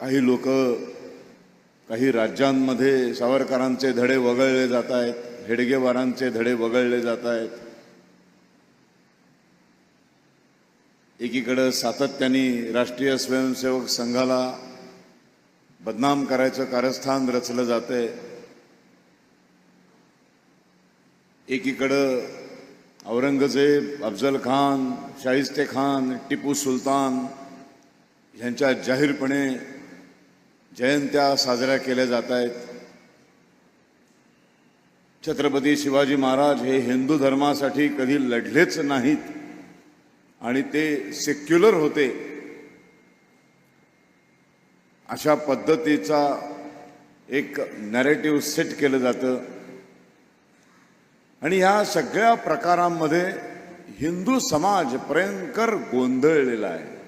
काही लोक काही राज्यांमध्ये सावरकरांचे धडे वगळले जात आहेत हेडगेवारांचे धडे वगळले जात आहेत. एकीकडं सातत्याने राष्ट्रीय स्वयंसेवक संघाला बदनाम करायचं कारस्थान रचलं जातंय. एकीकडं औरंगजेब अफजल खान शाहिस्ते खान टिपू सुलतान यांच्या जाहीरपणे जयंत्या साजऱ्या केल्या जात आहेत. छत्रपती शिवाजी महाराज हे हिंदू धर्मासाठी कधी लढलेच नाहीत आणि ते सेक्युलर होते. अशा पद्धतीचा एक नॅरेटिव्ह सेट केलं जातं. आणि या सगळ्या प्रकारांमध्ये हिंदू समाज भयंकर गोंधळलेला आहे.